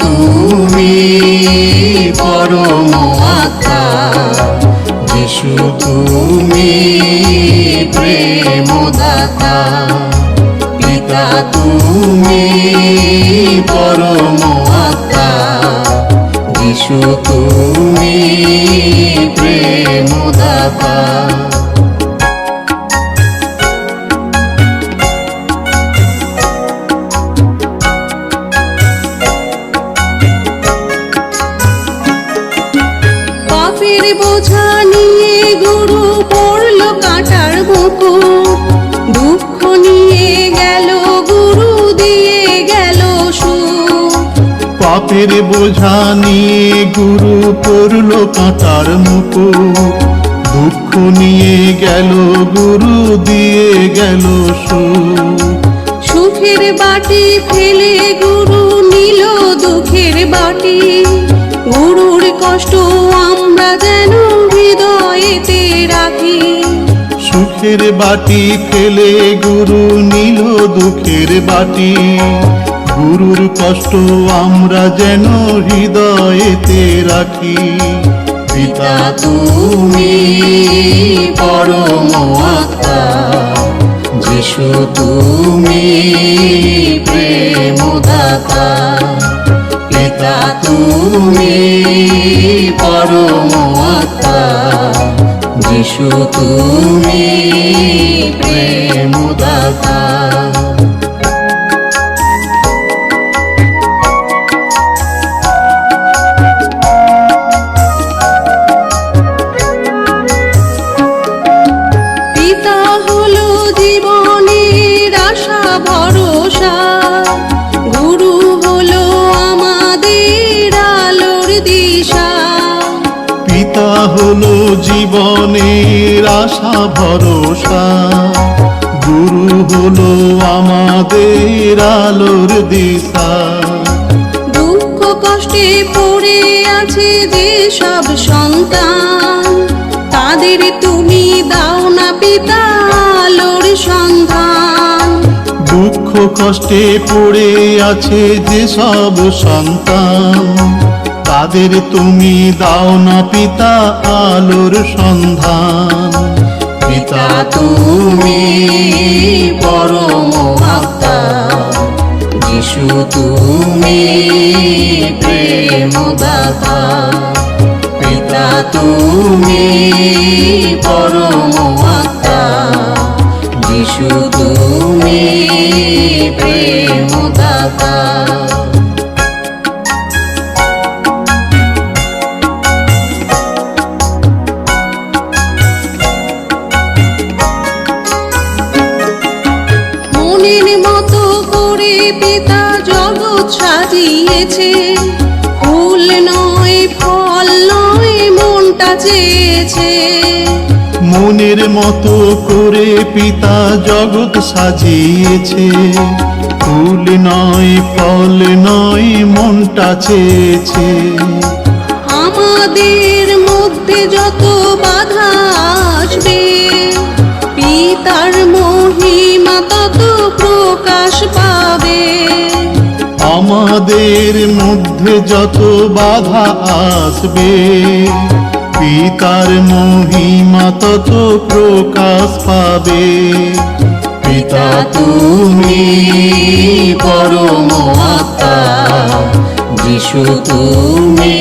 তুমি মুকুট দুঃখ নিয়ে গেল গুরু দিয়ে গেল পাপের বোঝা নিয়ে গুরু পড়ল কাঁটার মুকুট। দুঃখ নিয়ে গেল গুরু দিয়ে গেল সুখ। সুখের বাটি ফেলে গুরু নিল দুঃখের বাটি। গুরুর কষ্ট সুখের বাটি ফেলে গুরু নিল দুঃখের বাটি। গুরুর কষ্ট আমরা যেন হৃদয়েতে রাখি। পিতা তুমি পরম যিশু তুমি প্রেমদাতা। পিতা তুমি পরম আত্মা যিশু তুমি প্রেমদাতা হলো জীবনের আশা ভরসা। গুরু হলো আমাদের আলোর দিশা। দুঃখ কষ্টে পড়ে আছে যে সব সন্তান। তাদের তুমি দাও না পিতা আলোর সন্ধান। দুঃখ কষ্টে পড়ে আছে যে সব সন্তান। তাদের তুমি দাও না পিতা আলোর সন্ধান? পিতা তুমি পরম আত্মা। যিশু তুমি প্রেমদাতা। পিতা তুমি পরম আত্মা। যিশু তুমি প্রেমদাতা। মনের পিতা জগৎ সাজিয়েছে। ফুল নয় ফল নয় মনটা চেয়েছে। মনের মতো করে পিতা জগৎ সাজিয়েছে। ফুল নয় ফল নয় মনটা চেয়েছে। আমাদের মধ্যে যত বাধা আসবে পিতার মহিমা তত প্রকাশ আমাদের মধ্যে যত বাধা আসবে, পিতার মহিমা তত প্রকাশ পাবে। পিতা তুমি পরম যিশু তুমি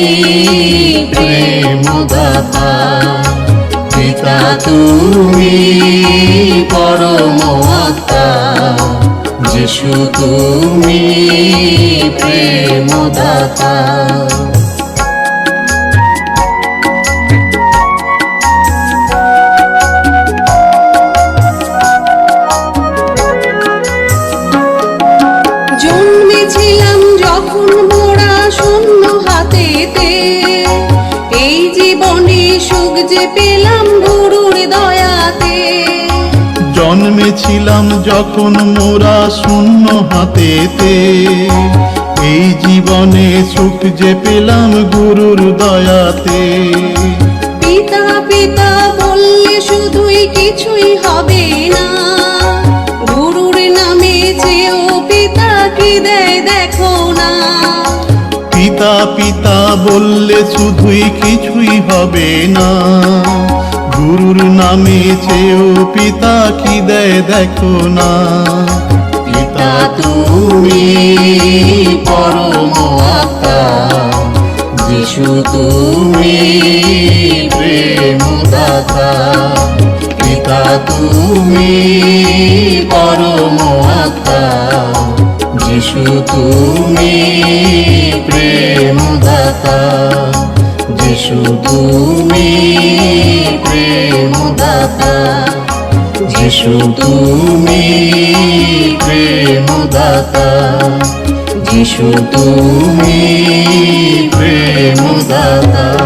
প্রেমদাতা। পিতা তুমি যিশু তুমি প্রেমদাতা। জন্মেছিলাম যখন এই জীবনে সুখ যে পেলাম গুরুর দয়াতে। জন্মেছিলাম যখন মোরা শূন্য হাতেতে। এই জীবনে সুখ যে পেলাম গুরুর দয়াতে। পিতা পিতা বললে শুধুই কিছুই হবে না। গুরুর নামে চেয়েও পিতা কি দেয় দেখো না। পিতা পিতা বললে শুধুই কিছুই হবে না। গুরুর নামে চেয়েও পিতা কি দেয় দেখো না। পিতা তুমি পরম আত্মা, যিশু তুমি প্রেম দাতা পিতা তুমি পরম আত্মা, যিশু তুমি প্রেম দাতা যিশু তুমি যিশু তুমি প্রেমদাতা। যিশু তুমি প্রেম দাতা